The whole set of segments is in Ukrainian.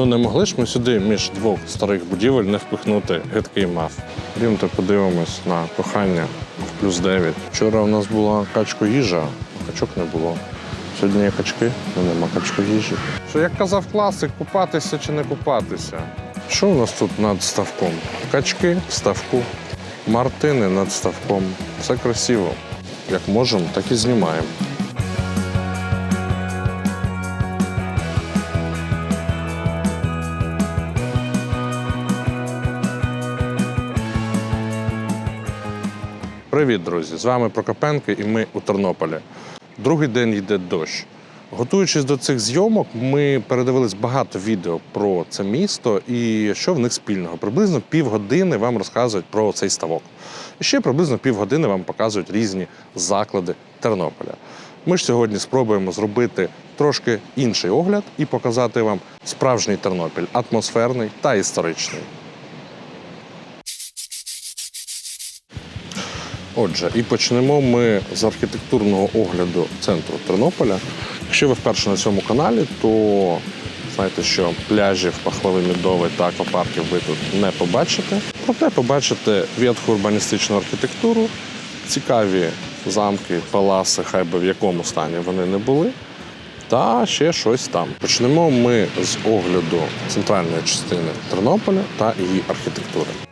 Ну не могли ж ми сюди між двох старих будівель не впихнути гидкий маф. Рімте подивимось на кохання в плюс 9. Вчора у нас була качко їжа, а качок не було. Сьогодні є качки, але нема качко їжі. Що як казав класик, купатися чи не купатися? Що у нас тут над ставком? Качки в ставку, мартини над ставком. Все красиво. Як можемо, так і знімаємо. Привіт, друзі! З вами Прокопенко і ми у Тернополі. Другий день йде дощ. Готуючись до цих зйомок, ми передивились багато відео про це місто і що в них спільного. Приблизно півгодини вам розказують про цей ставок. І ще приблизно півгодини вам показують різні заклади Тернополя. Ми ж сьогодні спробуємо зробити трошки інший огляд і показати вам справжній Тернопіль атмосферний та історичний. Отже, і почнемо ми з архітектурного огляду центру Тернополя. Якщо ви вперше на цьому каналі, то знаєте, що пляжів, пахлави мідови та аквапарків ви тут не побачите. Проте побачите ветху урбаністичну архітектуру, цікаві замки, паласи, хай би в якому стані вони не були. Та ще щось там. Почнемо ми з огляду центральної частини Тернополя та її архітектури.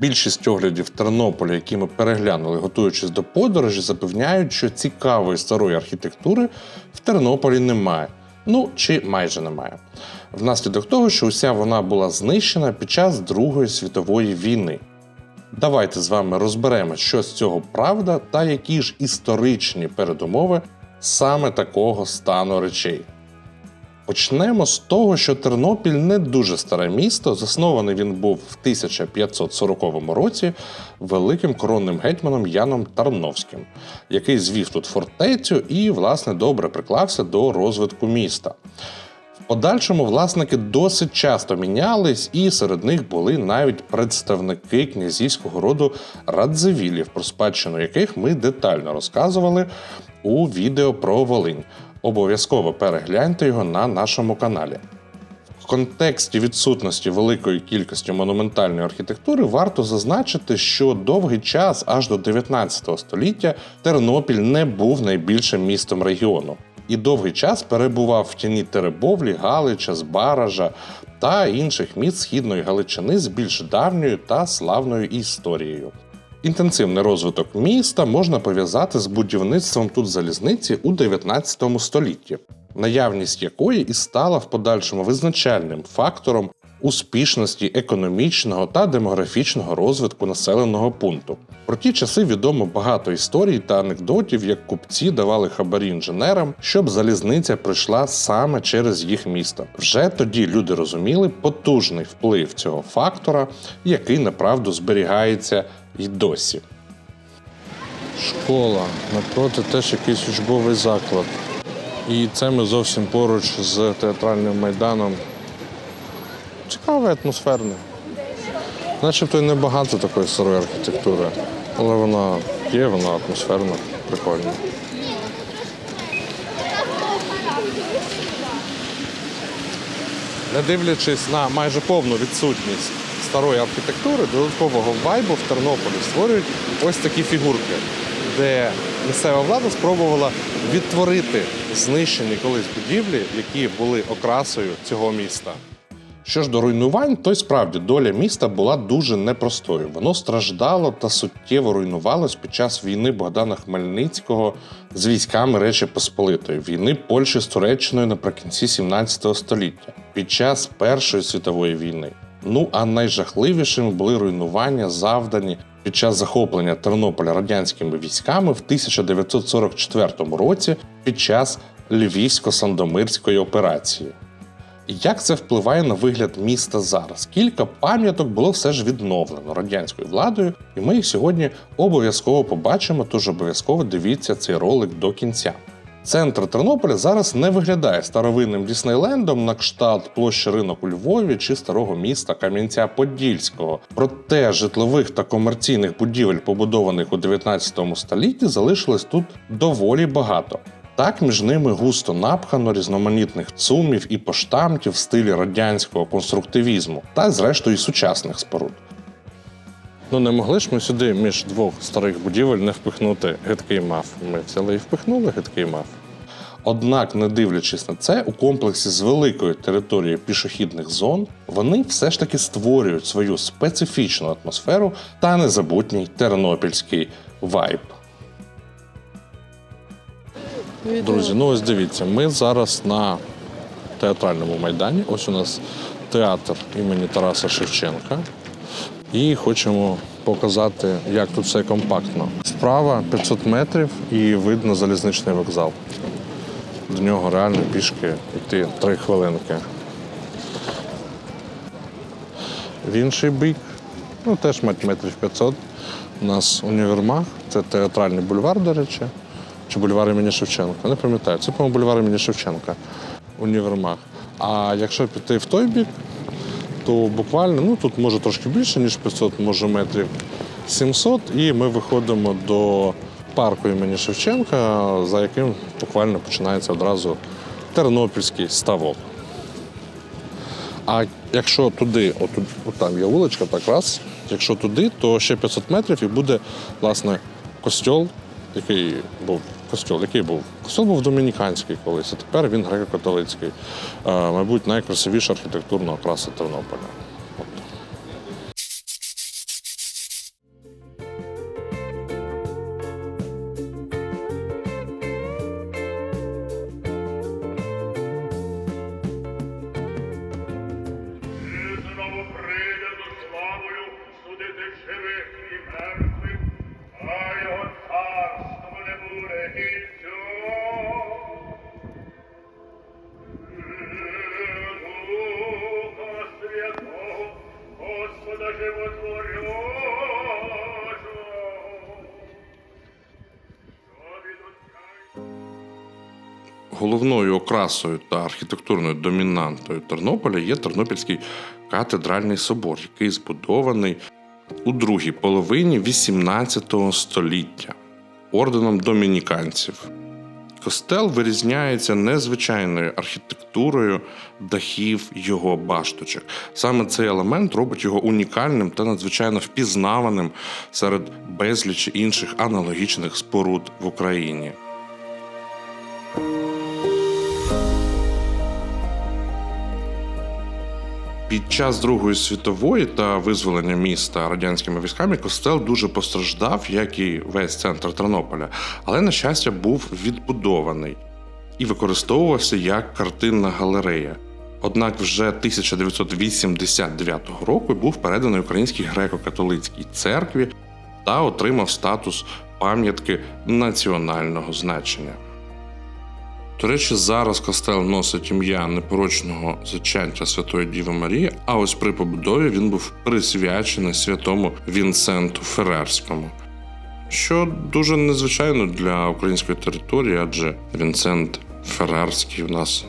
Більшість оглядів Тернополя, які ми переглянули, готуючись до подорожі, запевняють, що цікавої старої архітектури в Тернополі немає. Ну чи майже немає. Внаслідок того, що уся вона була знищена під час Другої світової війни. Давайте з вами розберемо, що з цього правда та які ж історичні передумови саме такого стану речей. Почнемо з того, що Тернопіль не дуже старе місто. Заснований він був в 1540 році великим коронним гетьманом Яном Тарновським, який звів тут фортецю і, власне, добре приклався до розвитку міста. В подальшому власники досить часто мінялись, і серед них були навіть представники князівського роду Радзивілів, про спадщину яких ми детально розказували у відео про Волинь. Обов'язково перегляньте його на нашому каналі. В контексті відсутності великої кількості монументальної архітектури варто зазначити, що довгий час, аж до 19 століття, Тернопіль не був найбільшим містом регіону і довгий час перебував в тіні Теребовлі, Галича, Збаража та інших міст східної Галичини з більш давньою та славною історією. Інтенсивний розвиток міста можна пов'язати з будівництвом тут залізниці у 19 столітті, наявність якої і стала в подальшому визначальним фактором успішності економічного та демографічного розвитку населеного пункту. Про ті часи відомо багато історій та анекдотів, як купці давали хабарі інженерам, щоб залізниця прийшла саме через їх місто. Вже тоді люди розуміли потужний вплив цього фактора, який направду зберігається й досі. Школа напроти теж якийсь учбовий заклад. І це ми зовсім поруч з театральним майданом. Цікаве, атмосферне. Начебто й небагато такої старої архітектури, але вона є, вона атмосферна, прикольна. Не дивлячись на майже повну відсутність старої архітектури, додаткового вайбу в Тернополі створюють ось такі фігурки, де місцева влада спробувала відтворити знищені колись будівлі, які були окрасою цього міста. Що ж до руйнувань, то й справді доля міста була дуже непростою. Воно страждало та суттєво руйнувалось під час війни Богдана Хмельницького з військами Речі Посполитої, війни Польщі з Туреччиною наприкінці 17 століття, під час Першої світової війни. Ну а найжахливішими були руйнування, завдані під час захоплення Тернополя радянськими військами в 1944 році під час Львівсько-Сандомирської операції. Як це впливає на вигляд міста зараз? Кілька пам'яток було все ж відновлено радянською владою, і ми їх сьогодні обов'язково побачимо, тож обов'язково дивіться цей ролик до кінця. Центр Тернополя зараз не виглядає старовинним Діснейлендом на кшталт площі ринок у Львові чи старого міста Кам'янця-Подільського. Проте житлових та комерційних будівель, побудованих у 19 столітті, залишилось тут доволі багато. Так між ними густо напхано різноманітних цумів і поштамтів в стилі радянського конструктивізму та, зрештою, і сучасних споруд. Ну не могли ж ми сюди між двох старих будівель не впихнути гидкий маф. Ми взяли і впихнули гидкий маф. Однак, не дивлячись на це, у комплексі з великою територією пішохідних зон вони все ж таки створюють свою специфічну атмосферу та незабутній тернопільський вайб. Друзі, ну ось дивіться, ми зараз на театральному майдані. Ось у нас театр імені Тараса Шевченка. І хочемо показати, як тут все компактно. Справа 500 метрів і видно залізничний вокзал. До нього реально пішки йти 3 хвилинки. В інший бік, ну теж мать метрів 500. У нас універмаг, це театральний бульвар, до речі, чи бульвар імені Шевченка. Не пам'ятаю, це, по-моєму, бульвар імені Шевченка. Універмаг. А якщо піти в той бік, то буквально ну тут може трошки більше, ніж 500, може метрів 700, і ми виходимо до парку імені Шевченка, за яким буквально починається одразу Тернопільський ставок. А якщо туди, отут, от там є вуличка, так раз. Якщо туди, то ще 500 метрів і буде, власне, костьол, який був. Костьол, який був? Костьол був домініканський колись, а тепер він греко-католицький. Е, мабуть, найкрасивіша архітектурна окраса Тернополя. Прийде з славою судити живих і мертвих, а його царство не буде кінцю. Духа Святого, Господа животворючого, що від Отця й Головною окрасою та архітектурною домінантою Тернополя є Тернопільський катедральний собор, який збудований у другій половині XVIII століття орденом домініканців. Костел вирізняється незвичайною архітектурою дахів його башточок. Саме цей елемент робить його унікальним та надзвичайно впізнаваним серед безлічі інших аналогічних споруд в Україні. Під час Другої світової та визволення міста радянськими військами костел дуже постраждав, як і весь центр Тернополя, але, на щастя, був відбудований і використовувався як картинна галерея. Однак вже 1989 року був переданий Українській греко-католицькій церкві та отримав статус пам'ятки національного значення. До речі, зараз костел носить ім'я непорочного зачаття Святої Діви Марії, а ось при побудові він був присвячений святому Вінсенту Ферерському, що дуже незвичайно для української території, адже Вінсент Ферерський у нас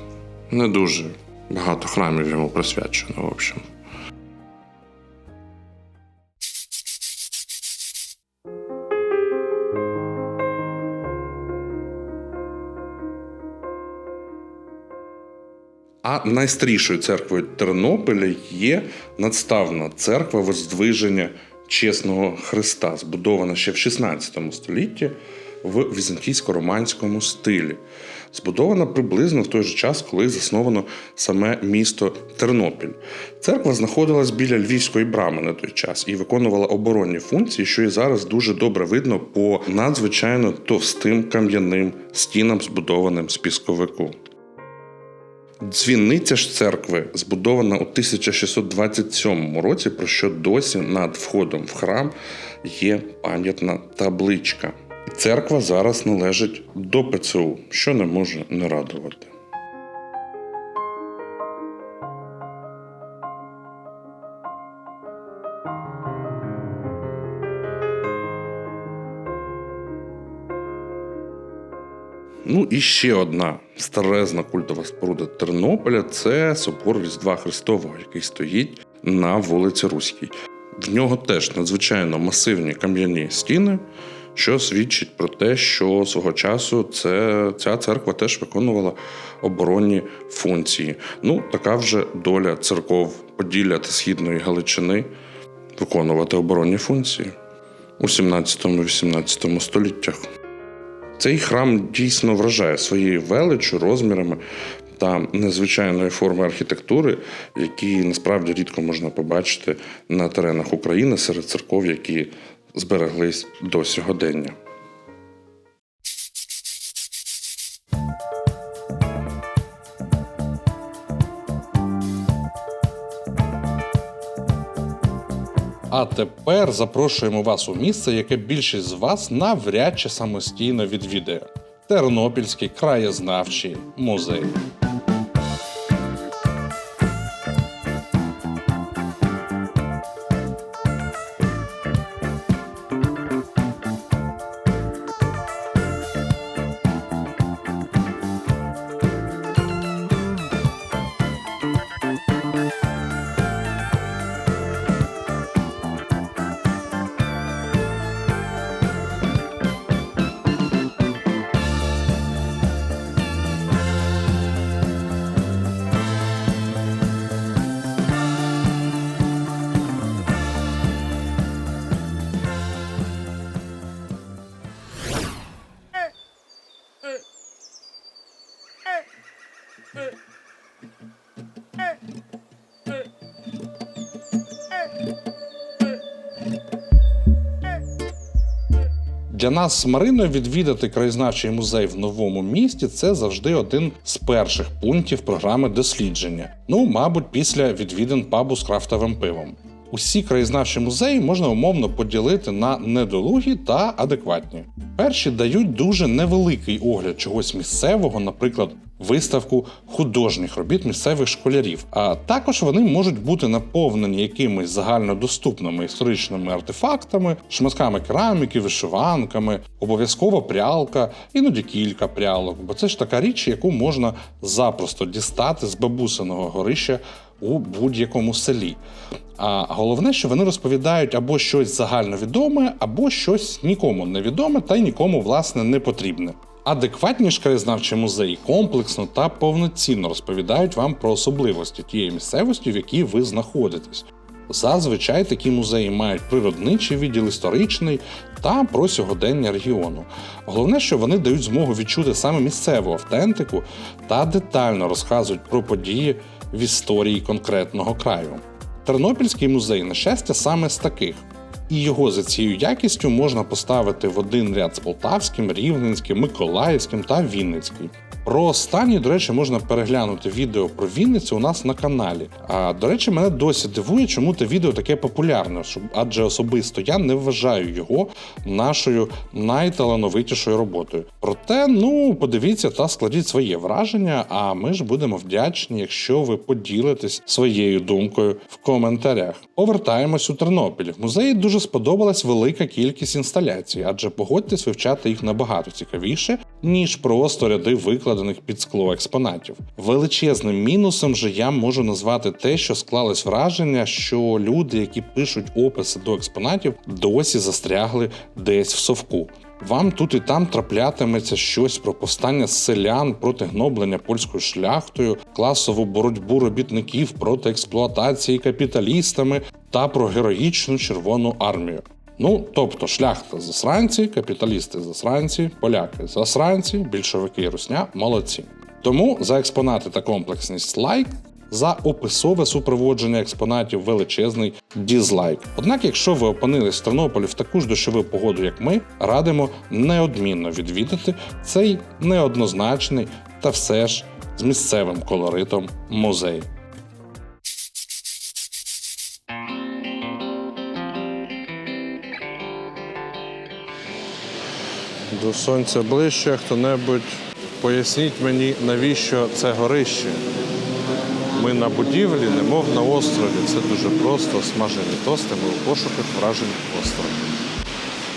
не дуже багато храмів йому присвячено, в общем. А найстрішою церквою Тернополя є надставна церква Воздвиження Чесного Христа, збудована ще в 16 столітті в візантійсько-романському стилі. Збудована приблизно в той же час, коли засновано саме місто Тернопіль. Церква знаходилась біля Львівської брами на той час і виконувала оборонні функції, що і зараз дуже добре видно по надзвичайно товстим кам'яним стінам, збудованим з пісковику. Дзвіниця ж церкви збудована у 1627 році, про що досі над входом в храм є пам'ятна табличка. Церква зараз належить до ПЦУ, що не може не радувати. Ну і ще одна старезна культова споруда Тернополя це собор Різдва Христового, який стоїть на вулиці Руській. В нього теж надзвичайно масивні кам'яні стіни, що свідчить про те, що свого часу це, ця церква теж виконувала оборонні функції. Ну, така вже доля церков Поділля та Східної Галичини виконувати оборонні функції у 17-18 століттях. Цей храм дійсно вражає своєю величчю, розмірами та незвичайної форми архітектури, які насправді рідко можна побачити на теренах України серед церков, які збереглись до сьогодення. А тепер запрошуємо вас у місце, яке більшість з вас навряд чи самостійно відвідає. Тернопільський краєзнавчий музей. Для нас з Мариною відвідати краєзнавчий музей в новому місті це завжди один з перших пунктів програми дослідження. Ну, мабуть, після відвідин пабу з крафтовим пивом. Усі краєзнавчі музеї можна умовно поділити на недолугі та адекватні. Перші дають дуже невеликий огляд чогось місцевого, наприклад, виставку художніх робіт місцевих школярів. А також вони можуть бути наповнені якимись загальнодоступними історичними артефактами, шматками кераміки, вишиванками, обов'язково прялка, іноді кілька прялок, бо це ж така річ, яку можна запросто дістати з бабусиного горища у будь-якому селі. А головне, що вони розповідають або щось загальновідоме, або щось нікому невідоме та й нікому власне не потрібне. Адекватні ж краєзнавчі музеї комплексно та повноцінно розповідають вам про особливості тієї місцевості, в якій ви знаходитесь. Зазвичай такі музеї мають природничий відділ історичний та про сьогодення регіону. Головне, що вони дають змогу відчути саме місцеву автентику та детально розказують про події в історії конкретного краю. Тернопільський музей, на щастя, саме з таких. І його за цією якістю можна поставити в один ряд з Полтавським, Рівненським, Миколаївським та Вінницьким. Про останній, до речі, можна переглянути відео про Вінницю у нас на каналі. А до речі, мене досі дивує, чому те відео таке популярне, адже особисто я не вважаю його нашою найталановитішою роботою. Проте, ну подивіться та складіть своє враження. А ми ж будемо вдячні, якщо ви поділитесь своєю думкою в коментарях. Повертаємось у Тернопіль. В музеї дуже сподобалась велика кількість інсталяцій, адже погодьтесь вивчати їх набагато цікавіше, ніж просто ряди викладених під скло експонатів. Величезним мінусом же я можу назвати те, що склалось враження, що люди, які пишуть описи до експонатів, досі застрягли десь в совку. Вам тут і там траплятиметься щось про повстання селян проти гноблення польською шляхтою, класову боротьбу робітників проти експлуатації капіталістами та про героїчну Червону армію. Ну, тобто, шляхта засранці, капіталісти засранці, поляки засранці, більшовики русня молодці. Тому за експонати та комплексність лайк. За описове супроводження експонатів величезний дізлайк. Однак, якщо ви опинились в Тернополі в таку ж дощову погоду, як ми, радимо неодмінно відвідати цей неоднозначний та все ж з місцевим колоритом музей. До сонця ближче хто-небудь поясніть мені, навіщо це горище. Ми на будівлі, немов на острові. Це дуже просто смажені тости. Ми у пошуках вражень острова.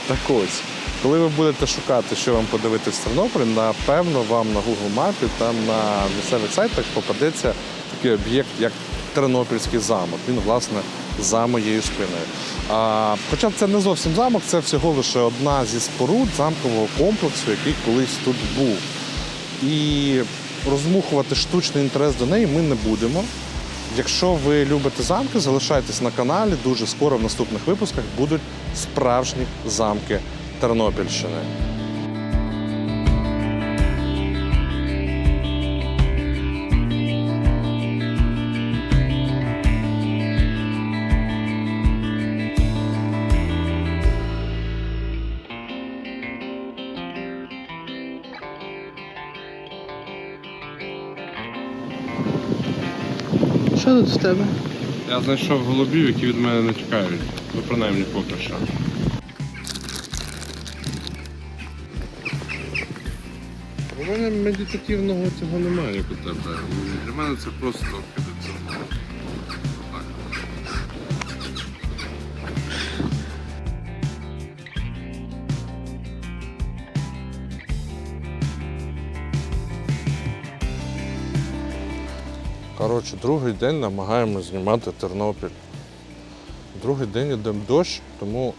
Так ось, коли ви будете шукати, що вам подивитись в Тернополі, напевно, вам на Google мапі там на місцевих сайтах попадеться такий об'єкт, як Тернопільський замок. Він, власне, за моєю спиною. Хоча це не зовсім замок, це всього лише одна зі споруд замкового комплексу, який колись тут був. І розмухувати штучний інтерес до неї ми не будемо. Якщо ви любите замки, залишайтесь на каналі. Дуже скоро в наступних випусках будуть справжні замки Тернопільщини. Що тут в тебе? Я знайшов голубів, які від мене не тікають. Ну, принаймні поки що. У мене медитативного цього немає, як у тебе. Для мене це просто Коротше, другий день намагаємося знімати Тернопіль. Другий день іде дощ, тому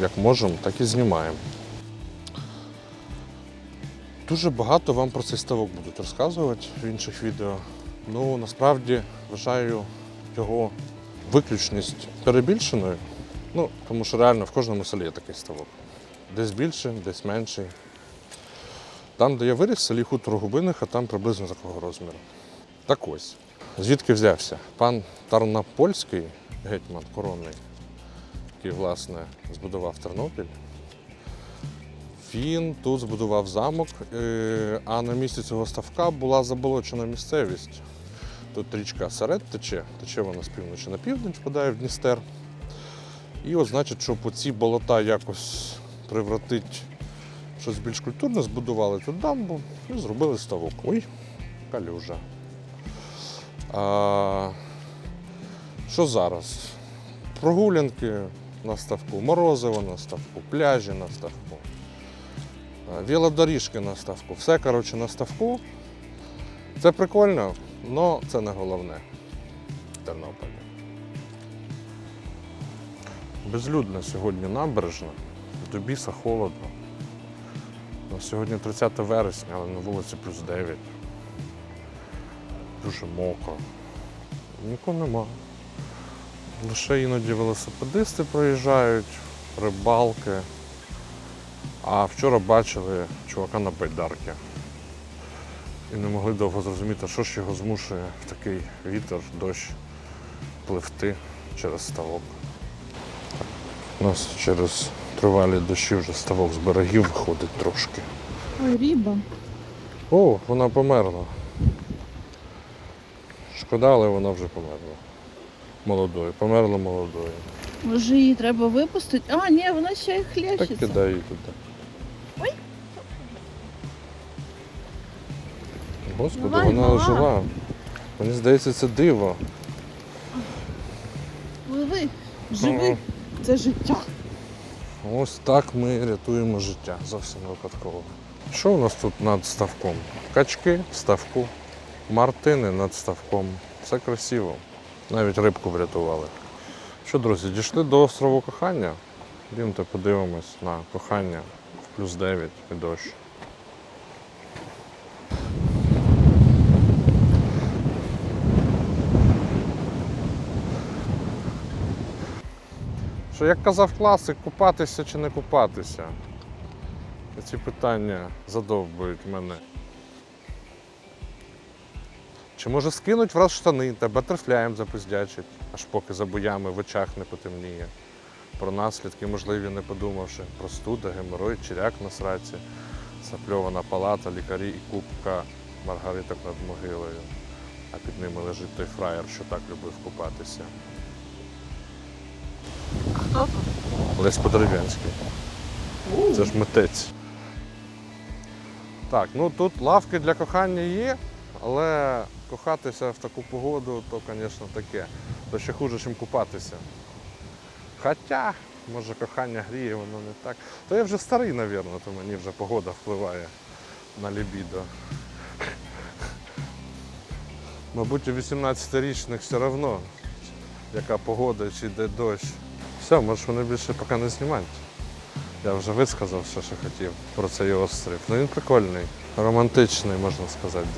як можемо, так і знімаємо. Дуже багато вам про цей ставок будуть розказувати в інших відео. Ну, насправді вважаю його виключність перебільшеною. Ну, тому що реально в кожному селі є такий ставок. Десь більший, десь менший. Там, де я виріс, в селі хутор Губиних, а там приблизно такого розміру. Так ось, звідки взявся? Пан Тарнопольський, гетьман коронний, який, власне, збудував Тернопіль. Він тут збудував замок, е, а на місці цього ставка була заболочена місцевість. Тут річка Серед тече, тече вона з півночі на південь, впадає в Дністер. І от, значить, щоб оці болота якось превратити щось більш культурне, збудували тут дамбу і зробили ставок. Ой, калюжа. А, що зараз? Прогулянки на ставку, морозиво на ставку, пляжі на ставку, велодоріжки на ставку. Все, коротше, на ставку. Це прикольно, але це не головне в Тернополі. Безлюдна сьогодні набережна, до біса холодно. Сьогодні 30 вересня, але на вулиці плюс 9 дуже мокро. Нікого нема. Лише іноді велосипедисти проїжджають, рибалки. А вчора бачили чувака на байдарки. І не могли довго зрозуміти, що ж його змушує в такий вітер, дощ пливти через ставок. У нас через тривалі дощі вже ставок з берегів виходить трошки. Ой, ріба. О, вона померла. Шкода, але вона вже померла. Молодою. Померла молодою. Може її треба випустити? А, ні, вона ще й Так хлещеться. кидай її туди. Ой. Господи, Давай, вона мала. жива. Мені здається, це диво. Пливи, живи. Ага. Це життя. Ось так ми рятуємо життя. Зовсім випадково. Що у нас тут над ставком? Качки ставку, мартини над ставком. Все красиво. Навіть рибку врятували. Що, друзі, дійшли до острову кохання. Йдемте подивимось на кохання в плюс 9 і дощ. Що як казав класик, купатися чи не купатися? Ці питання задовбують мене. Чи може скинуть враз штани та батерфляєм запиздячить, аж поки за боями в очах не потемніє. Про наслідки можливі не подумавши, простуда, геморой, чиряк на сраці, сапльована палата, лікарі і кубка маргариток над могилою. А під ними лежить той фраєр, що так любив купатися. Хто тут? Лесь Подерев'янський. Це ж митець. Так, ну тут лавки для кохання є, але кохатися в таку погоду, то, звісно, таке. То ще хуже, ніж купатися. Хоча, може, кохання гріє, воно не так. То я вже старий, мабуть, то мені вже погода впливає на лібідо. Мабуть, у 18-річних все одно, яка погода, чи йде дощ, Все, можеш вони більше поки не знімати. Я вже висказав все, що хотів про цей острів. Ну він прикольний, романтичний, можна сказати.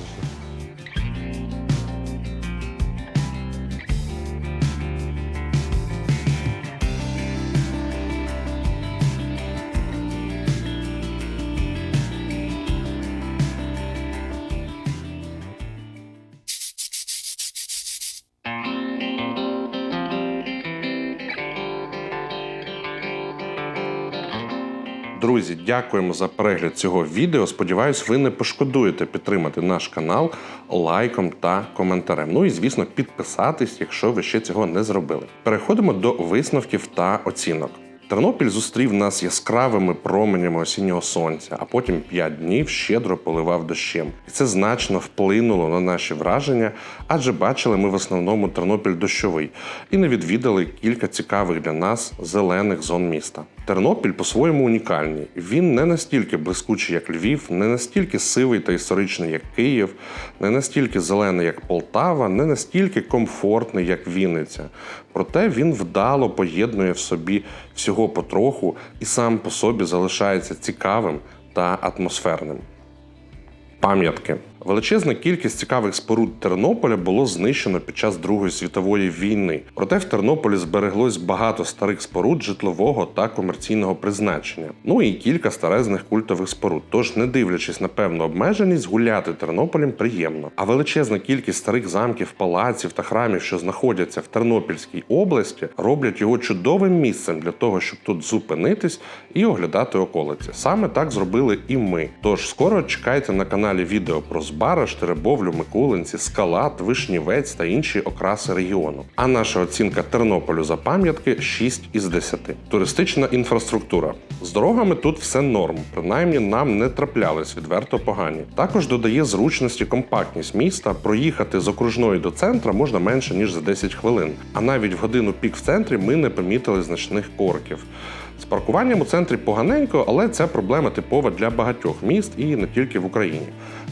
Друзі, дякуємо за перегляд цього відео. Сподіваюсь, ви не пошкодуєте підтримати наш канал лайком та коментарем. Ну і звісно, підписатись, якщо ви ще цього не зробили. Переходимо до висновків та оцінок. Тернопіль зустрів нас яскравими променями осіннього сонця, а потім п'ять днів щедро поливав дощем. І це значно вплинуло на наші враження, адже бачили ми в основному Тернопіль дощовий і не відвідали кілька цікавих для нас зелених зон міста. Тернопіль по-своєму унікальний. Він не настільки блискучий, як Львів, не настільки сивий та історичний, як Київ, не настільки зелений, як Полтава, не настільки комфортний, як Вінниця. Проте він вдало поєднує в собі всього потроху і сам по собі залишається цікавим та атмосферним. Пам'ятки. Величезна кількість цікавих споруд Тернополя було знищено під час Другої світової війни. Проте в Тернополі збереглось багато старих споруд житлового та комерційного призначення. Ну і кілька старезних культових споруд. Тож, не дивлячись на певну обмеженість, гуляти Тернополем приємно. А величезна кількість старих замків, палаців та храмів, що знаходяться в Тернопільській області, роблять його чудовим місцем для того, щоб тут зупинитись і оглядати околиці. Саме так зробили і ми. Тож скоро чекайте на каналі відео про Збараж, Теребовлю, Микулинці, Скалат, Вишнівець та інші окраси регіону. А наша оцінка Тернополю за пам'ятки 6 із 10. Туристична інфраструктура. З дорогами тут все норм, принаймні нам не траплялись відверто погані. Також додає зручність і компактність міста. Проїхати з окружної до центра можна менше ніж за 10 хвилин. А навіть в годину пік в центрі ми не помітили значних корків. З паркуванням у центрі поганенько, але це проблема типова для багатьох міст і не тільки в Україні.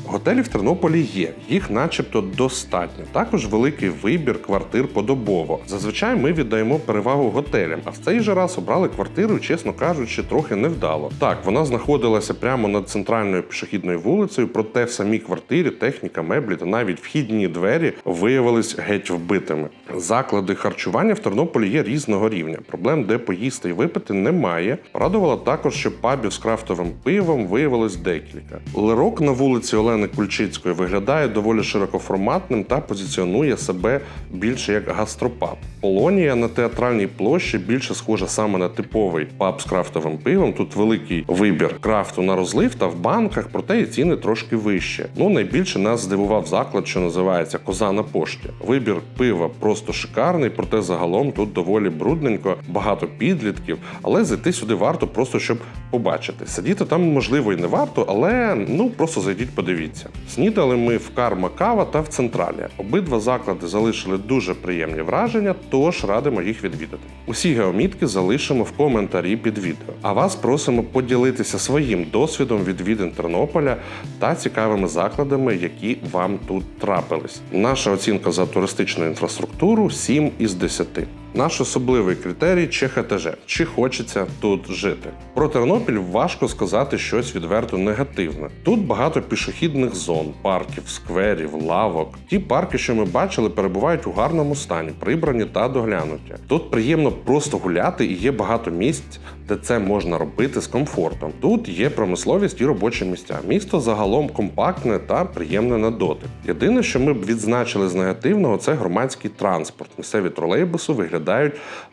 Готелі в Тернополі є, їх начебто достатньо. Також великий вибір квартир подобово. Зазвичай ми віддаємо перевагу готелям, а в цей же раз обрали квартиру, чесно кажучи, трохи невдало. Так, вона знаходилася прямо над центральною пішохідною вулицею, проте в самій квартирі техніка, меблі та навіть вхідні двері виявились геть вбитими. Заклади харчування в Тернополі є різного рівня. Проблем, де поїсти і випити, немає. Радувало також, що пабів з крафтовим пивом виявилось декілька. Лирок на вулиці Олени Кульчицької виглядає доволі широкоформатним та позиціонує себе більше як гастропаб. Полонія на театральній площі більше схожа саме на типовий паб з крафтовим пивом. Тут великий вибір крафту на розлив та в банках, проте і ціни трошки вище. Ну найбільше нас здивував заклад, що називається Коза на пошті. Вибір пива просто шикарний, проте загалом тут доволі брудненько, багато підлітків, але зайти сюди варто просто щоб побачити. Сидіти там можливо і не варто, але ну просто зайдіть, подивіться. Снідали ми в Карма Кава та в Централі. Обидва заклади залишили дуже приємні враження, тож радимо їх відвідати. Усі геомітки залишимо в коментарі під відео. А вас просимо поділитися своїм досвідом відвідин Тернополя та цікавими закладами, які вам тут трапились. Наша оцінка за туристичну інфраструктуру 7 із 10. Наш особливий критерій чи ХТЖ, чи хочеться тут жити. Про Тернопіль важко сказати щось відверто негативне. Тут багато пішохідних зон, парків, скверів, лавок. Ті парки, що ми бачили, перебувають у гарному стані, прибрані та доглянуті. Тут приємно просто гуляти і є багато місць, де це можна робити з комфортом. Тут є промисловість і робочі місця. Місто загалом компактне та приємне на дотик. Єдине, що ми б відзначили з негативного, це громадський транспорт. Місцеві тролейбуси виглядають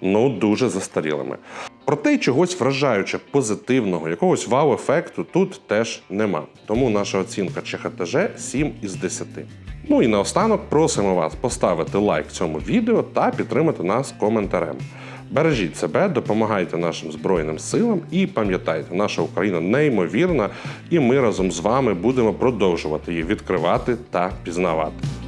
ну дуже застарілими. Проте чогось вражаюче позитивного, якогось вау-ефекту тут теж нема. Тому наша оцінка ЧХТЖ 7 із 10. Ну і наостанок просимо вас поставити лайк цьому відео та підтримати нас коментарем. Бережіть себе, допомагайте нашим Збройним силам і пам'ятайте, наша Україна неймовірна, і ми разом з вами будемо продовжувати її відкривати та пізнавати.